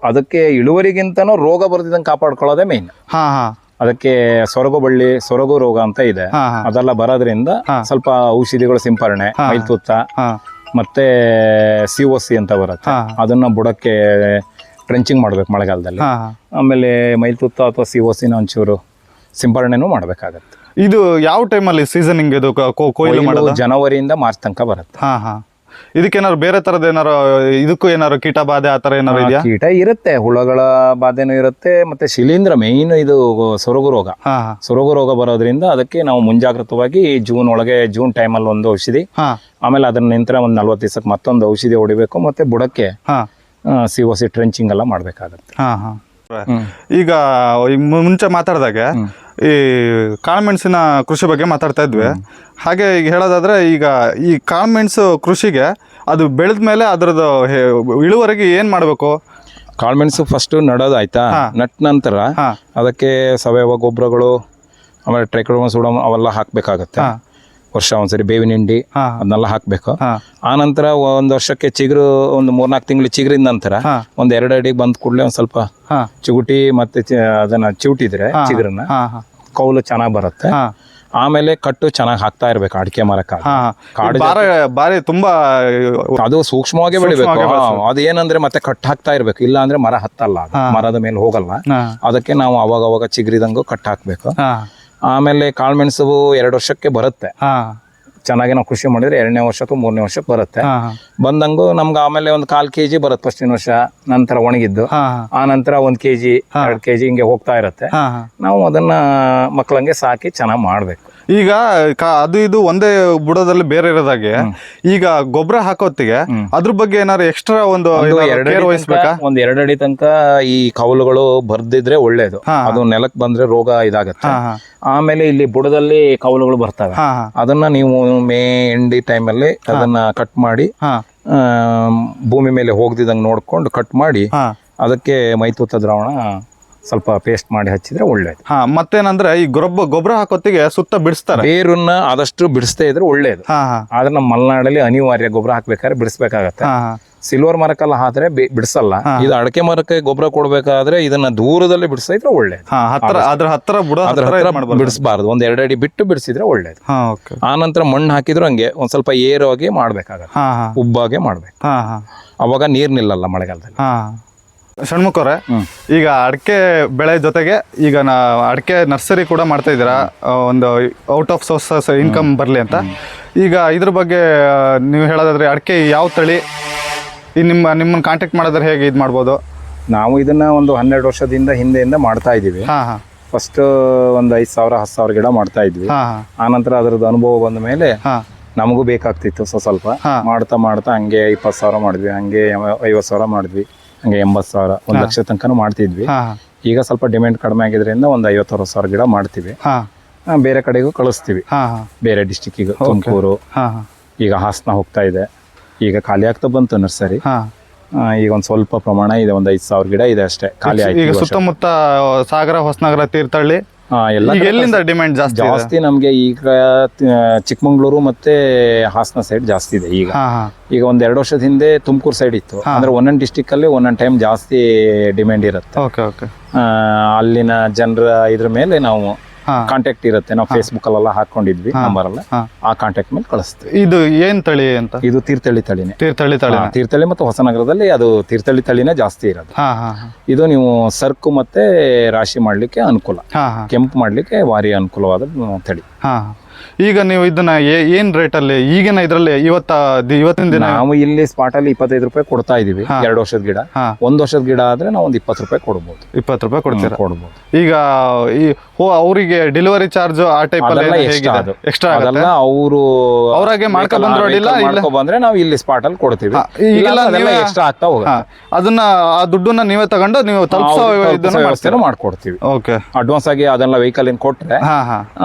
ಅದಕ್ಕೆ ಇಳುವರಿಗಿಂತನೂ ರೋಗ ಬರ್ದಿದ್ದಂಗೆ ಕಾಪಾಡ್ಕೊಳ್ಳೋದೇ ಮೇನ್ ಹಾ ಹಾ. ಅದಕ್ಕೆ ಸೊರಗು ಬಳ್ಳಿ ಸೊರಗು ರೋಗ ಅಂತ ಇದೆ. ಅದೆಲ್ಲ ಬರೋದ್ರಿಂದ ಸ್ವಲ್ಪ ಔಷಧಿಗಳು ಸಿಂಪರಣೆ ಮೈತುತ್ತ ಮತ್ತೆ ಸಿ ಒ ಸಿ ಅಂತ ಬರುತ್ತೆ. ಅದನ್ನ ಬುಡಕ್ಕೆ ಟ್ರೆಂಚಿಂಗ್ ಮಾಡ್ಬೇಕು ಮಳೆಗಾಲದಲ್ಲಿ. ಆಮೇಲೆ ಮೈಲ್ತುತ್ತ ಅಥವಾ ಸಿ ಒ ಸಿನ ಒಂಚೂರು ಸಿಂಪರಣೆನೂ ಮಾಡ್ಬೇಕಾಗತ್ತೆ. ಇದು ಯಾವ ಟೈಮಲ್ಲಿ ಸೀಸನಿಂಗ್ ಇದು ಕೊಯ್ಲು ಮಾಡೋದು? ಜನವರಿಯಿಂದ ಮಾರ್ಚ್ ತನಕ ಬರುತ್ತೆ. ಇದಕ್ಕೇನಾದ್ರು ಬೇರೆ ತರದ ಏನಾರು ಇದಕ್ಕೂ ಏನಾರು ಕೀಟ ಬಾಧೆ ಆ ತರ ಏನಾರು ಇದೆಯಾ? ಕೀಟ ಇರುತ್ತೆ ಹುಳಗಳ ಬಾಧೆನೂ ಇರುತ್ತೆ ಮತ್ತೆ ಶಿಲೀಂಧ್ರ ಮೇಯ್ನ್ ಇದು ಸೊರಗು ರೋಗ. ಸೊರಗು ರೋಗ ಬರೋದ್ರಿಂದ ಅದಕ್ಕೆ ನಾವು ಮುಂಜಾಗ್ರತವಾಗಿ ಜೂನ್ ಒಳಗೆ ಜೂನ್ ಟೈಮಲ್ಲಿ ಒಂದು ಔಷಧಿ ಆಮೇಲೆ ಅದರ ನಂತರ ಒಂದು ನಲ್ವತ್ತು ದಿವಸಕ್ಕೆ ಮತ್ತೊಂದು ಔಷಧಿ ಹೊಡಿಬೇಕು ಮತ್ತೆ ಬುಡಕ್ಕೆ ಸಿ ಒ ಸಿ ಟ್ರೆಂಚಿಂಗ್ ಎಲ್ಲ ಮಾಡ್ಬೇಕಾಗತ್ತೆ. ಈಗ ಮುಂಚೆ ಮಾತಾಡಿದಾಗೆ ಈ ಕಾಳುಮೆಣಸಿನ ಕೃಷಿ ಬಗ್ಗೆ ಮಾತಾಡ್ತಾ ಇದ್ವಿ. ಹಾಗೆ ಈಗ ಹೇಳೋದಾದ್ರೆ ಈಗ ಈ ಕಾಳುಮೆಣಸು ಕೃಷಿಗೆ ಅದು ಬೆಳೆದ ಮೇಲೆ ಅದರದ್ದು ಇಳುವರಿಗೆ ಏನು ಮಾಡಬೇಕು? ಕಾಳುಮೆಣಸು ಫಸ್ಟ್ ನಡೋದು ಆಯ್ತಾ? ನಟ್ ನಂತರ. ಅದಕ್ಕೆ ಸಾವಯವ ಗೊಬ್ಬರಗಳು ಆಮೇಲೆ ಟ್ರೈಕ್ರೋಮ ಸುಡಮ್ ಅವೆಲ್ಲ ಹಾಕಬೇಕಾಗತ್ತೆ. ವರ್ಷ ಒಂದ್ಸರಿ ಬೇವಿನ ಹಿಂಡಿ. ಅದನ್ನೆಲ್ಲ ಹಾಕ್ಬೇಕು. ಆ ನಂತರ ಒಂದ್ ವರ್ಷಕ್ಕೆ ಚಿಗುರು ಒಂದು ಮೂರ್ನಾಲ್ಕು ತಿಂಗಳು ಚಿಗುರಿದ ನಂತರ. ಒಂದ್ ಎರಡು ಅಡಿ ಬಂದ್ ಕೂಡಲೇ ಒಂದ್ ಸ್ವಲ್ಪ ಚಿಗುಟಿ ಮತ್ತೆ ಅದನ್ನ ಚಿವುಟಿದ್ರೆ ಚಿಗುರನ್ನ. ಕೌಲು ಚೆನ್ನಾಗಿ ಬರುತ್ತೆ. ಆಮೇಲೆ ಕಟ್ಟು ಚೆನ್ನಾಗಿ ಹಾಕ್ತಾ ಇರ್ಬೇಕು ಅಡಿಕೆ ಮರಕ್ಕೆ ಬಾರಿ ತುಂಬಾ ಅದು ಸೂಕ್ಷ್ಮವಾಗಿ ಬೆಳಿಬೇಕು. ಅದೇನಂದ್ರೆ ಅದು ಏನಂದ್ರೆ ಮತ್ತೆ ಕಟ್ ಹಾಕ್ತಾ ಇರ್ಬೇಕು. ಇಲ್ಲ ಅಂದ್ರೆ ಮರ ಹತ್ತಲ್ಲ. ಮರದ ಮೇಲೆ ಹೋಗಲ್ಲ. ಅದಕ್ಕೆ ನಾವು ಅವಾಗ ಅವಾಗ ಚಿಗುರಿದಂಗು ಕಟ್ ಹಾಕ್ಬೇಕು. ಆಮೇಲೆ ಕಾಳುಮೆಣಸು ಎರಡು ವರ್ಷಕ್ಕೆ ಬರುತ್ತೆ. ಚೆನ್ನಾಗಿ ನಾವು ಕೃಷಿ ಮಾಡಿದ್ರೆ ಎರಡನೇ ವರ್ಷಕ್ಕೂ ಮೂರನೇ ವರ್ಷಕ್ಕೆ ಬರುತ್ತೆ. ಬಂದಂಗೂ ನಮ್ಗೆ ಆಮೇಲೆ ಒಂದು ಕಾಲ್ ಕೆ ಜಿ ಬರುತ್ತೆ ಫಸ್ಟಿನ ವರ್ಷ ನಂತರ ಒಣಗಿದ್ದು. ಆ ನಂತರ ಒಂದ್ ಕೆ ಜಿ ಎರಡು ಕೆ ಜಿ ಹಿಂಗೆ ಹೋಗ್ತಾ ಇರುತ್ತೆ. ನಾವು ಅದನ್ನ ಮಕ್ಕಳಂಗೆ ಸಾಕಿ ಚೆನ್ನಾಗಿ ಮಾಡಬೇಕು. ಈಗ ಅದು ಇದು ಒಂದೇ ಬುಡದಲ್ಲಿ ಬೇರೆ ಇರೋದಾಗೆ ಈಗ ಗೊಬ್ಬರ ಹಾಕೋತ್ತಿಗೆ ಅದ್ರ ಬಗ್ಗೆ ಏನಾದ್ರು ಎಕ್ಸ್ಟ್ರಾ ಒಂದು ಒಂದ್ ಎರಡು ಅಡಿ ತನಕ ಈ ಕವಲುಗಳು ಬರ್ದಿದ್ರೆ ಒಳ್ಳೇದು. ಅದು ನೆಲಕ್ಕೆ ಬಂದ್ರೆ ರೋಗ ಇದಾಗತ್ತೆ. ಆಮೇಲೆ ಇಲ್ಲಿ ಬುಡದಲ್ಲಿ ಕವಲುಗಳು ಬರ್ತವೆ. ಅದನ್ನ ನೀವು ಮೇ ಎಂಡಿ ಟೈಮಲ್ಲಿ ಅದನ್ನ ಕಟ್ ಮಾಡಿ ಭೂಮಿ ಮೇಲೆ ಹೋಗ್ದಿದಂಗೆ ನೋಡ್ಕೊಂಡು ಕಟ್ ಮಾಡಿ ಅದಕ್ಕೆ ಮೈತೂತ ದ್ರಾವಣ ಸ್ವಲ್ಪ ಪೇಸ್ಟ್ ಮಾಡಿ ಹಚ್ಚಿದ್ರೆ ಒಳ್ಳೇದು. ಹಾ ಮತ್ತೇನಂದ್ರೆ ಈ ಗೊಬ್ಬ ಗೊಬ್ಬರ ಹಾಕೋತ್ತಿಗೆ ಸುತ್ತ ಬಿಡಿಸ್ತಾರೆ. ಬೇರನ್ನ ಆದಷ್ಟು ಬಿಡಿಸ್ತಾ ಇದ್ರೆ ಒಳ್ಳೇದು. ಆದ್ರೆ ನಮ್ಮ ಮಲೆನಾಡಲ್ಲಿ ಅನಿವಾರ್ಯ ಗೊಬ್ಬರ ಹಾಕ್ಬೇಕಾದ್ರೆ ಬಿಡಿಸ್ಬೇಕಾಗತ್ತೆ. ಸಿಲ್ವರ್ ಮರಕ್ಕೆಲ್ಲ ಹಾದ್ರೆ ಬಿಡಿಸಲ್ಲ. ಇದು ಅಡಕೆ ಮರಕ್ಕೆ ಗೊಬ್ಬರ ಕೊಡ್ಬೇಕಾದ್ರೆ ಇದನ್ನ ದೂರದಲ್ಲಿ ಹಾ ಹತ್ರ ಅದ್ರ ಹತ್ರ. ಬಿಡಿಸಬಾರ್ದು. ಒಂದ್ ಎರಡು ಅಡಿ ಬಿಟ್ಟು ಬಿಡಿಸಿದ್ರೆ ಒಳ್ಳೇದು. ಆ ನಂತರ ಮಣ್ಣು ಹಾಕಿದ್ರು ಹಂಗೆ ಒಂದ್ ಸ್ವಲ್ಪ ಏರವಾಗಿ ಮಾಡ್ಬೇಕಾಗತ್ತೆ. ಉಬ್ಬಾಗೆ ಮಾಡ್ಬೇಕು. ಅವಾಗ ನೀರ್ ನಿಲ್ಲಲ್ಲ ಮಳೆಗಾಲದಲ್ಲಿ. ಷಣ್ಮುಖರೇ ಷಣ್ಮುಖವ್ರೆ ಈಗ ಅಡಕೆ ಬೆಳೆ ಜೊತೆಗೆ ಈಗ ನಾ ಅಡಿಕೆ ನರ್ಸರಿ ಕೂಡ ಮಾಡ್ತಾ ಇದ್ದೀರಾ? ಒಂದು ಔಟ್ ಆಫ್ ಸೋರ್ಸಸ್ ಇನ್ಕಮ್ ಬರಲಿ ಅಂತ. ಈಗ ಇದ್ರ ಬಗ್ಗೆ ನೀವು ಹೇಳೋದಾದ್ರೆ ಅಡಕೆ ಯಾವ ತಳಿ ಈ ನಿಮ್ಮ ನಿಮ್ಮನ್ನ ಕಾಂಟ್ಯಾಕ್ಟ್ ಮಾಡಿದ್ರೆ ಹೇಗೆ ಇದು ಮಾಡ್ಬೋದು? ನಾವು ಇದನ್ನ ಒಂದು ಹನ್ನೆರಡು ವರ್ಷದಿಂದ ಹಿಂದೆಯಿಂದ ಮಾಡ್ತಾ ಇದ್ದೀವಿ. ಹಾ ಹಾ. ಫಸ್ಟ್ ಒಂದು ಐದು ಸಾವಿರ ಹತ್ತು ಸಾವಿರ ಗಿಡ ಮಾಡ್ತಾ ಇದ್ವಿ. ಆ ನಂತರ ಅದ್ರದ್ದು ಅನುಭವ ಬಂದ ಮೇಲೆ ನಮಗೂ ಬೇಕಾಗ್ತಿತ್ತು ಸೊ ಸ್ವಲ್ಪ. ಮಾಡ್ತಾ ಮಾಡ್ತಾ ಹಂಗೆ ಇಪ್ಪತ್ತು ಸಾವಿರ ಮಾಡಿದ್ವಿ ಹಂಗೆ ಐವತ್ತು ಸಾವಿರ ಮಾಡಿದ್ವಿ ಹಂಗೆ ಎಂಬತ್ತು ಸಾವಿರ ಒಂದು ಲಕ್ಷ ತನಕನೂ ಮಾಡ್ತಿದ್ವಿ. ಈಗ ಸ್ವಲ್ಪ ಡಿಮ್ಯಾಂಡ್ ಕಡಿಮೆ ಆಗಿದ್ರಿಂದ ಒಂದು ಐವತ್ತಾರು ಸಾವಿರ ಗಿಡ ಮಾಡ್ತೀವಿ. ಬೇರೆ ಕಡೆಗೂ ಕಳಿಸ್ತೀವಿ. ಬೇರೆ ಡಿಸ್ಟಿಕ್ಕಿಗೆ ತುಮಕೂರು. ಈಗ ಹಾಸನ ಹೋಗ್ತಾ ಇದೆ. ಈಗ ಖಾಲಿ ಆಗ್ತಾ ಬಂತು ನರ್ಸರಿ. ಆ ಈಗ ಒಂದು ಸ್ವಲ್ಪ ಪ್ರಮಾಣ ಇದೆ ಒಂದ್ ಐದು ಸಾವಿರ ಗಿಡ ಇದೆ ಅಷ್ಟೇ ಖಾಲಿ ಆಯ್ತು ಈಗ ಸುತ್ತಮುತ್ತ ಸಾಗರ ಹೊಸನಗರ ತೀರ್ಥಹಳ್ಳಿ ಎಲ್ಲ ಈಗ ಎಲ್ಲಿಂದ ಡಿಮ್ಯಾಂಡ್ ಜಾಸ್ತಿ ಇದೆ? ಜಾಸ್ತಿ ನಮ್ಗೆ ಈಗ ತ- ಚಿಕ್ಕಮಂಗ್ಳೂರು ಮತ್ತೆ ಹಾಸನ ಸೈಡ್ ಜಾಸ್ತಿ ಇದೆ ಈಗ. ಹಾ ಹಾ. ಈಗ ಒಂದ್ ಎರಡು ವರ್ಷದ ಹಿಂದೆ ತುಮಕೂರು ಸೈಡ್ ಇತ್ತು. ಅಂದ್ರೆ ಒಂದೊಂದು ಡಿಸ್ಟಿಕ್ ಅಲ್ಲಿ ಒಂದೊಂದು ಟೈಮ್ ಜಾಸ್ತಿ ಡಿಮ್ಯಾಂಡ್ ಇರುತ್ತೆ. Okay okay. ಆ, ಅಲ್ಲಿನ ಜನರ ಇದ್ರ ಮೇಲೆ ನಾವು ಕಾಂಟ್ಯಾಕ್ಟ್ ಇರುತ್ತೆ. ನಾವು ಫೇಸ್ಬುಕ್ ಅಲ್ಲೆಲ್ಲ ಹಾಕೊಂಡಿದ್ವಿ ನಂಬರ್ ಅಲ್ಲ ಆ ಕಾಂಟ್ಯಾಕ್ಟ್ ಮೇಲೆ ಕಳಿಸ್ತೀವಿ. ಇದು ಏನ್ ತಳಿ ಅಂತ? ಇದು ತೀರ್ಥಳ್ಳಿ ತಳಿನೇ. ತೀರ್ಥಳ್ಳಿ ತಳಿ ತೀರ್ಥಳ್ಳಿ ತೀರ್ಥಹಳ್ಳಿ ಮತ್ತು ಹೊಸನಗರದಲ್ಲಿ ಅದು ತೀರ್ಥಹಳ್ಳಿ ತಳಿನೇ ಜಾಸ್ತಿ ಇರೋದು. ಇದು ನೀವು ಸರ್ಕು ಮತ್ತೆ ರಾಶಿ ಮಾಡ್ಲಿಕ್ಕೆ ಅನುಕೂಲ. ಕೆಂಪು ಮಾಡ್ಲಿಕ್ಕೆ ಭಾರಿ ಅನುಕೂಲವಾದ ತಳಿ. ಈಗ ನೀವು ಇದನ್ನ ಏನ್ ರೇಟ್ ಅಲ್ಲಿ ಈಗಿನ ಇದ್ರಲ್ಲಿ ಇವತ್ತ ಇವತ್ತಿನ ದಿನ? ನಾವು ಇಲ್ಲಿ ಸ್ಪಾಟ್ ಅಲ್ಲಿ ಇಪ್ಪತ್ತೈದು ರೂಪಾಯಿ ಕೊಡ್ತಾ ಇದೀವಿ ಎರಡು ವರ್ಷದ ಗಿಡ. ಒಂದ್ ವರ್ಷದ ಗಿಡ ಆದ್ರೆ ನಾವು ಒಂದ್ ಇಪ್ಪತ್ತು ರೂಪಾಯಿ ಕೊಡ್ಬೋದು. ಇಪ್ಪತ್ತು ರೂಪಾಯಿ ಕೊಡ್ತೀರಾ? ಕೊಡ್ಬೋದು. ಈಗ ಈ ಓ ಅವರಿಗೆ ಡೆಲಿವರಿ ಚಾರ್ಜ್ ಆ ಟೈಪ್ ಅದು. ಎಕ್ಸ್ಟ್ರಾ ಅದೆಲ್ಲ ಅವರು ಅವರಾಗೆ ಮಾಡ್ಕೊ ಬಂದ್ರು ಅಡ್ಡಿಲ್ಲ, ಇಲ್ಲ- ಬಂದ್ರೆ ನಾವು ಇಲ್ಲಿ ಸ್ಪಾಟ್ ಅಲ್ಲಿ ಕೊಡ್ತೀವಿ. ಎಕ್ಸ್ಟ್ರಾ ಆಗ್ತಾ ಹೋಗುತ್ತೆ. ಅದನ್ನ ಆ ದುಡ್ಡನ್ನ ನೀವೇ ತಗೊಂಡು ನೀವು ತಲುಪಿಸೋ ಇದನ್ನ ವ್ಯವಸ್ಥೆನೂ ಮಾಡ್ಕೊಡ್ತೀವಿ. ಓಕೆ ಅಡ್ವಾನ್ಸ್ ಆಗಿ ಅದನ್ನ ವೆಹಿಕಲ್ ಇನ್ ಕೊಟ್ರೆ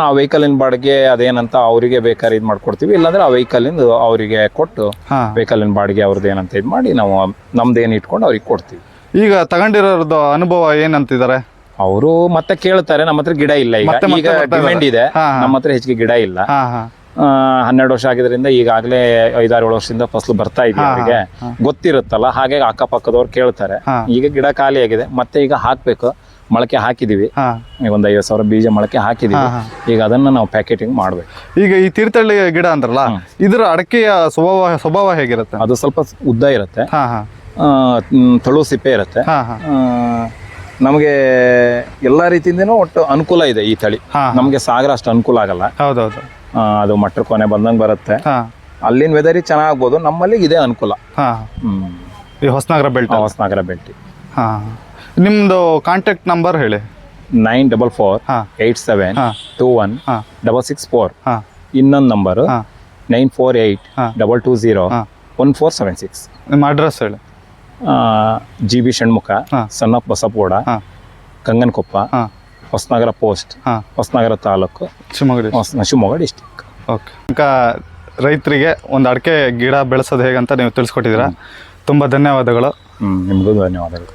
ಆ ವೆಹಿಕಲ್ ಇನ್ ಬಾಡಿಗೆ ಅದೇನಂತ ಅವರಿಗೆ ಬೇಕಾದ್ರೆ ಇದು ಮಾಡ್ಕೊಡ್ತೀವಿ. ಇಲ್ಲಾಂದ್ರೆ ಆ ವೆಹಿಕಲ್ ಇಂದ ಅವರಿಗೆ ಕೊಟ್ಟು ಹಾ. ವೆಹಿಕಲ್ ಇನ್ ಬಾಡಿಗೆ ಅವ್ರದ್ದು ಏನಂತ ಇದು ಮಾಡಿ ನಾವು ನಮ್ದು ಏನು ಇಟ್ಕೊಂಡು ಅವ್ರಿಗೆ ಕೊಡ್ತೀವಿ. ಈಗ ತಗೊಂಡಿರೋದು ಅನುಭವ ಏನಂತಿದ್ದಾರೆ ಅವರು ಮತ್ತೆ ಕೇಳ್ತಾರೆ ನಮ್ಮ ಹತ್ರ ಗಿಡ ಇಲ್ಲ ಈಗ. ಮತ್ತೆ ಮತ್ತೆ ಈಗ ಬರ್ತಾ ಡಿಮ್ಯಾಂಡ್ ಇದೆ. ಹಾ, ಹಾ. ನಮ್ಮ ಹತ್ರ ಹೆಚ್ಚಿಗೆ ಗಿಡ ಇಲ್ಲ. ಹಾ ಹಾ. ಆ, ಹನ್ನೆರಡು ವರ್ಷ ಆಗಿದ್ರಿಂದ ಈಗಾಗಲೇ ಐದಾರು ಏಳು ವರ್ಷದಿಂದ ಫಸಲು ಬರ್ತಾ ಇದೆ ಅವರಿಗೆ. ಗೊತ್ತಿರುತ್ತಲ್ಲ ಹಾಗೆ ಅಕ್ಕಪಕ್ಕದವ್ರು ಕೇಳ್ತಾರೆ. ಹಾ. ಈಗ ಗಿಡ ಖಾಲಿ ಆಗಿದೆ ಮತ್ತೆ ಈಗ ಹಾಕ್ಬೇಕು. ಮೊಳಕೆ ಹಾಕಿದೀವಿ. ಹಾ. ಈಗ ಒಂದು ಐವತ್ತು ಸಾವಿರ ಬೀಜ ಮೊಳಕೆ ಹಾಕಿದೀವಿ. ಈಗ ಅದನ್ನ ನಾವು ಪ್ಯಾಕೆಟಿಂಗ್ ಮಾಡ್ಬೇಕು. ಈಗ ಈ ತೀರ್ಥಹಳ್ಳಿ ಗಿಡ ಅಂದ್ರಲ್ಲ ಇದರ ಅಡಕೆಯ ಸ್ವಭಾವ ಸ್ವಭಾವ ಹೇಗಿರುತ್ತೆ? ಅದು ಸ್ವಲ್ಪ ಉದ್ದ ಇರುತ್ತೆ. ಹಾ ಹಾ. ಆ, ತಳು ಸಿಪ್ಪೆ ಇರುತ್ತೆ. ಹಾ ಹಾ. ನಮಗೆ ಎಲ್ಲಾ ರೀತಿಯಿಂದನೂ ಒಟ್ಟು ಅನುಕೂಲ ಇದೆ ಈ ತಳಿ. ಹಾ. ನಮಗೆ ಸಾಗರ ಅಷ್ಟು ಅನುಕೂಲ ಆಗಲ್ಲ. ಹೌದೌದು. ಆ, ಅದು ಮಟ್ರ ಕೊನೆ ಬಂದಂಗೆ ಬರುತ್ತೆ. ಹಾ. ಅಲ್ಲಿನ ವೆದರಿ ಚೆನ್ನಾಗ್ಬೋದು ನಮ್ಮಲ್ಲಿ ಇದೇ ಅನುಕೂಲ. ಹಾ. ಹ್ಮ್. ಈ ಹೊಸನಗರ ಬೆಲ್ಟ್. ಹೊಸನಗರ ಬೆಟ್ಟಿ ಹಾ. ನಿಮ್ದು ಕಾಂಟ್ಯಾಕ್ಟ್ ನಂಬರ್ ಹೇಳಿ. ನೈನ್ ಡಬಲ್ ಫೋರ್ ಹಾ. Eight seven. Two one double six four ಹಾ. ಇನ್ನೊಂದು ನಂಬರು ನೈನ್ ಫೋರ್ ಏಯ್ಟ್ ಹಾ. ಡಬಲ್ ಟೂ ಝೀರೋ ಹಾ. ಒನ್ ಫೋರ್ ಸೆವೆನ್ ಸಿಕ್ಸ್ ನಿಮ್ಮ ಅಡ್ರೆಸ್ ಹೇಳಿ. G B Shanmukha. ಸಣ್ಣ ಬಸಪೋಡ ಕಂಗನಕೊಪ್ಪ ಹೊಸನಗರ ಪೋಸ್ಟ್ ಹಾ. ಹೊಸನಗರ ತಾಲೂಕು ಶಿವಮೊಗ್ಗ ಶಿವಮೊಗ್ಗ ಡಿಸ್ಟಿಕ್ ಓಕೆ ರೈತರಿಗೆ ಒಂದು ಅಡಿಕೆ ಗಿಡ ಬೆಳೆಸೋದು ಹೇಗಂತ ನೀವು ತಿಳಿಸ್ಕೊಟ್ಟಿದ್ದೀರಾ. ತುಂಬ ಧನ್ಯವಾದಗಳು. ಹ್ಞೂ ನಿಮಗೂ ಧನ್ಯವಾದಗಳು.